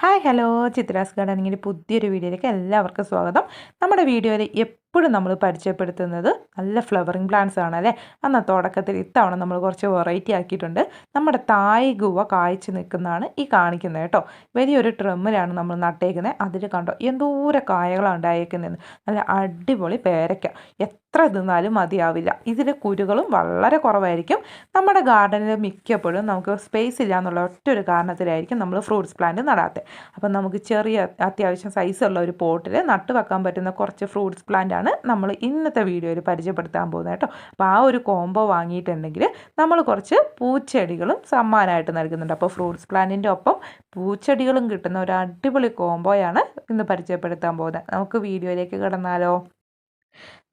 Hi hello Chitra's ഗാർഡനിങ്ങിന്റെ പുതിയൊരു വീഡിയോയിലേക്ക് എല്ലാവർക്കും സ്വാഗതം. നമ്മുടെ വീഡിയോയിൽ എപ്പോഴും നമ്മൾ പരിചയപ്പെടുത്തുന്നത് നല്ല ഫ്ലവറിങ് പ്ലാന്റ്സ് ആണ് അല്ലേ എന്നാൽ തുടക്കത്തിൽ ഇത്തവണ നമ്മൾ കുറച്ച് വെറൈറ്റി ആക്കിയിട്ടുണ്ട്. നമ്മുടെ തായ് ഗുവ കായ്ച്ചു നിൽക്കുന്നതാണ് ഈ കാണിക്കുന്നത് കേട്ടോ. വലിയൊരു ട്രമ്മിലാണ് നമ്മൾ നട്ടേക്കുന്നത്. അതിൽ കണ്ടോ എന്തോര കായകളാണ് ഉണ്ടായേക്കുന്നത്. നല്ല അടിപൊളി പേരയ്ക്ക. എത്ര തിന്നാലും മതിയാവില്ല. ഇതിൽ കുരുകളും വളരെ കുറവായിരിക്കും. നമ്മുടെ ഗാർഡനിൽ മിക്കപ്പോഴും നമുക്ക് സ്പേസ് ഇല്ല എന്നുള്ള ഒറ്റ ഒരു കാരണത്തിലായിരിക്കും നമ്മൾ ഫ്രൂട്ട്സ് പ്ലാന്റ് നടാത്തത്. അപ്പം നമുക്ക് ചെറിയ അത്യാവശ്യം സൈസുള്ള ഒരു പോട്ടിൽ നട്ട് വെക്കാൻ പറ്റുന്ന കുറച്ച് ഫ്രൂട്ട്സ് പ്ലാന്റ് ആണ് നമ്മൾ ഇന്നത്തെ വീഡിയോയിൽ പരിചയപ്പെടുത്താൻ പോകുന്നത് കേട്ടോ. അപ്പോൾ ആ ഒരു കോംബോ വാങ്ങിയിട്ടുണ്ടെങ്കിൽ നമ്മൾ കുറച്ച് പൂച്ചെടികളും സമ്മാനമായിട്ട് നൽകുന്നുണ്ട്. അപ്പോൾ ഫ്രൂട്ട്സ് പ്ലാന്റിന്റെ ഒപ്പം പൂച്ചെടികളും കിട്ടുന്ന ഒരു അടിപൊളി കോംബോയാണ് ഇന്ന് പരിചയപ്പെടുത്താൻ പോകുന്നത്. നമുക്ക് വീഡിയോയിലേക്ക് കിടന്നാലോ?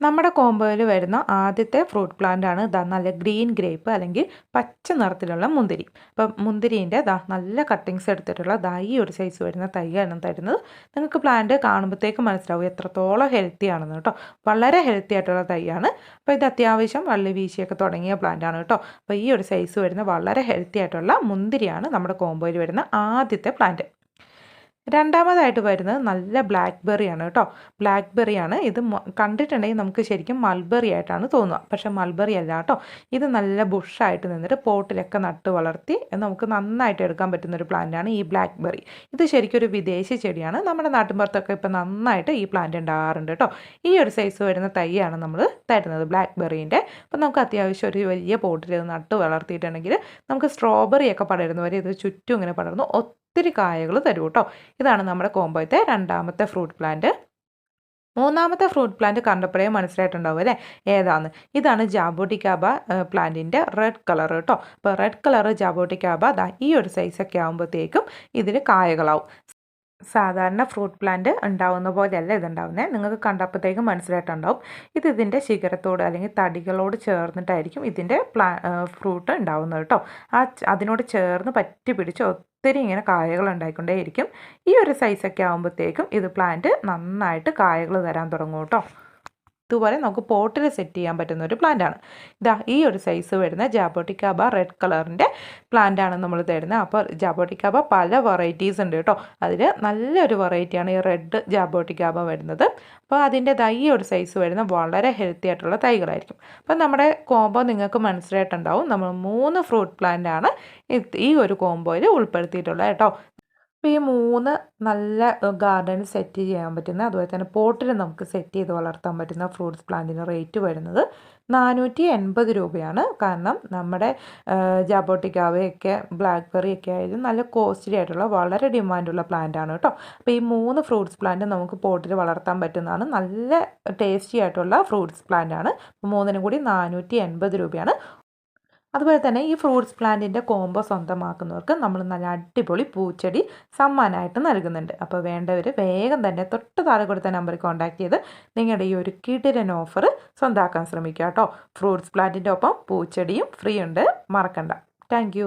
നമ്മുടെ കോമ്പോയിൽ വരുന്ന ആദ്യത്തെ ഫ്രൂട്ട് പ്ലാന്റ് ആണ് ഇതാ നല്ല ഗ്രീൻ ഗ്രേപ്പ് അല്ലെങ്കിൽ പച്ച നിറത്തിലുള്ള മുന്തിരി. അപ്പം മുന്തിരീന്റെ ദാ നല്ല കട്ടിങ്സ് എടുത്തിട്ടുള്ള ദാ ഈ ഒരു സൈസ് വരുന്ന തൈയാണ് തരുന്നത്. നിങ്ങൾക്ക് പ്ലാന്റ് കാണുമ്പോഴത്തേക്ക് മനസ്സിലാവും എത്രത്തോളം ഹെൽത്തി ആണെന്ന് കേട്ടോ. വളരെ ഹെൽത്തി ആയിട്ടുള്ള തൈയാണ്. അപ്പോൾ ഇത് അത്യാവശ്യം വള്ളി വീശിയൊക്കെ തുടങ്ങിയ പ്ലാന്റ് ആണ് കേട്ടോ. അപ്പോൾ ഈ ഒരു സൈസ് വരുന്ന വളരെ ഹെൽത്തി ആയിട്ടുള്ള മുന്തിരിയാണ് നമ്മുടെ കോമ്പോയിൽ വരുന്ന ആദ്യത്തെ പ്ലാന്റ് രണ്ടാമതായിട്ട് വരുന്നത് നല്ല ബ്ലാക്ക് ബെറിയാണ് കേട്ടോ. ബ്ലാക്ക് ബെറിയാണ് ഇത് കണ്ടിട്ടുണ്ടെങ്കിൽ നമുക്ക് ശരിക്കും മൾബെറി ആയിട്ടാണ് തോന്നുക. പക്ഷേ മൾബെറി അല്ല കേട്ടോ. ഇത് നല്ല ബുഷായിട്ട് നിന്നിട്ട് പോട്ടിലൊക്കെ നട്ട് വളർത്തി നമുക്ക് നന്നായിട്ട് എടുക്കാൻ പറ്റുന്ന ഒരു പ്ലാന്റാണ് ഈ ബ്ലാക്ക് ബെറി ഇത് ശരിക്കും ഒരു വിദേശ ചെടിയാണ്. നമ്മുടെ നാട്ടിൻപുറത്തൊക്കെ ഇപ്പോൾ നന്നായിട്ട് ഈ പ്ലാന്റ് ഉണ്ടാകാറുണ്ട് കേട്ടോ. ഈ ഒരു സൈസ് വരുന്ന തൈയാണ് നമ്മൾ തരുന്നത് ബ്ലാക്ക് ബെറീന്റെ അപ്പോൾ നമുക്ക് അത്യാവശ്യം ഒരു വലിയ പോട്ടിൽ നട്ട് വളർത്തിയിട്ടുണ്ടെങ്കിൽ നമുക്ക് സ്ട്രോബെറി ഒക്കെ പടരുന്നവരെ ഇത് ചുറ്റും ഇങ്ങനെ പടർന്നു ഒത്തിരി കായകൾ തരും കേട്ടോ ഇതാണ് നമ്മുടെ കോമ്പോയത്തെ രണ്ടാമത്തെ ഫ്രൂട്ട് പ്ലാന്റ് മൂന്നാമത്തെ ഫ്രൂട്ട് പ്ലാന്റ് കണ്ടപ്പോഴേ മനസ്സിലായിട്ടുണ്ടാവും അല്ലേ? ഏതാണ് ഇതാണ് ജാബോട്ടിക്കാബ പ്ലാന്റിന്റെ റെഡ് കളർ കേട്ടോ അപ്പോൾ റെഡ് കളർ ജാബോട്ടിക്കാബ ദാ ഈ ഒരു സൈസൊക്കെ ആകുമ്പോഴത്തേക്കും ഇതിൽ കായകളാവും. സാധാരണ ഫ്രൂട്ട് പ്ലാന്റ് ഉണ്ടാവുന്ന പോലെയല്ല ഇതുണ്ടാവുന്നത് നിങ്ങൾക്ക് കണ്ടപ്പോഴത്തേക്കും മനസ്സിലായിട്ടുണ്ടാവും. ഇത് ഇതിന്റെ ശിഖരത്തോട് അല്ലെങ്കിൽ തടികളോട് ചേർന്നിട്ടായിരിക്കും ഇതിന്റെ പ്ലാ ഫ്രൂട്ട് ഉണ്ടാവുന്നത് കേട്ടോ ആ അതിനോട് ചേർന്ന് പറ്റി പിടിച്ച് ഒത്തിരി ഇങ്ങനെ കായകൾ ഉണ്ടായിക്കൊണ്ടേയിരിക്കും. ഈ ഒരു സൈസൊക്കെ ആകുമ്പോഴത്തേക്കും ഇത് പ്ലാന്റ് നന്നായിട്ട് കായകൾ തരാൻ തുടങ്ങും കേട്ടോ. ഇതുപോലെ നമുക്ക് പോട്ടിൽ സെറ്റ് ചെയ്യാൻ പറ്റുന്ന ഒരു പ്ലാന്റാണ് ഇതാ ഈ ഒരു സൈസ് വരുന്ന ജാബോട്ടിക്കാബ റെഡ് കളറിന്റെ പ്ലാന്റാണ് നമ്മൾ തരുന്നത്. അപ്പോൾ ജാബോട്ടിക്കാബ പല വെറൈറ്റീസ് ഉണ്ട് കേട്ടോ. അതിൽ നല്ലൊരു വെറൈറ്റിയാണ് ഈ റെഡ് ജാബോട്ടിക്കാബ വരുന്നത്. അപ്പോൾ അതിന്റെ ഈ ഒരു സൈസ് വരുന്ന വളരെ ഹെൽത്തി ആയിട്ടുള്ള തൈകളായിരിക്കും. അപ്പോൾ നമ്മുടെ കോംബോ നിങ്ങൾക്ക് മനസ്സിലായിട്ടുണ്ടാവും. നമ്മൾ മൂന്ന് ഫ്രൂട്ട് പ്ലാന്റാണ് ഈ ഒരു കോംബോയിൽ ഉൾപ്പെടുത്തിയിട്ടുള്ളത് കേട്ടോ. അപ്പോൾ ഈ മൂന്ന് നല്ല ഗാർഡൻ സെറ്റ് ചെയ്യാൻ പറ്റുന്ന അതുപോലെ തന്നെ പോട്ടിൽ നമുക്ക് സെറ്റ് ചെയ്ത് വളർത്താൻ പറ്റുന്ന ഫ്രൂട്ട്സ് പ്ലാന്റിന് റേറ്റ് വരുന്നത് നാനൂറ്റി എൺപത് രൂപയാണ്. കാരണം നമ്മുടെ ജാബോട്ടിക്കാവയൊക്കെ ബ്ലാക്ക്ബെറി ഒക്കെ ആയാലും നല്ല കോസ്റ്റ്ലി ആയിട്ടുള്ള വളരെ ഡിമാൻഡുള്ള പ്ലാന്റ് ആണ് കേട്ടോ. അപ്പോൾ ഈ മൂന്ന് ഫ്രൂട്ട്സ് പ്ലാന്റ് നമുക്ക് പോട്ടിൽ വളർത്താൻ പറ്റുന്നതാണ്. നല്ല ടേസ്റ്റി ആയിട്ടുള്ള ഫ്രൂട്ട്സ് പ്ലാന്റ് ആണ്. മൂന്നിനും കൂടി നാനൂറ്റി എൺപത് രൂപയാണ്. അതുപോലെ തന്നെ ഈ ഫ്രൂട്ട്സ് പ്ലാന്റിന്റെ കോമ്പോ സ്വന്തമാക്കുന്നവർക്ക് നമ്മൾ നല്ല അടിപൊളി പൂച്ചെടി സമ്മാനമായിട്ട് നൽകുന്നുണ്ട്. അപ്പോൾ വേണ്ടവർ വേഗം തന്നെ തൊട്ട് താഴെ കൊടുത്ത നമ്പറിൽ കോൺടാക്ട് ചെയ്ത് നിങ്ങളുടെ ഈ ഒരു കിടിരൻ ഓഫർ സ്വന്തമാക്കാൻ ശ്രമിക്കുക കേട്ടോ. ഫ്രൂട്ട്സ് പ്ലാന്റിന്റെ ഒപ്പം പൂച്ചെടിയും ഫ്രീ ഉണ്ട്. മറക്കണ്ട. താങ്ക്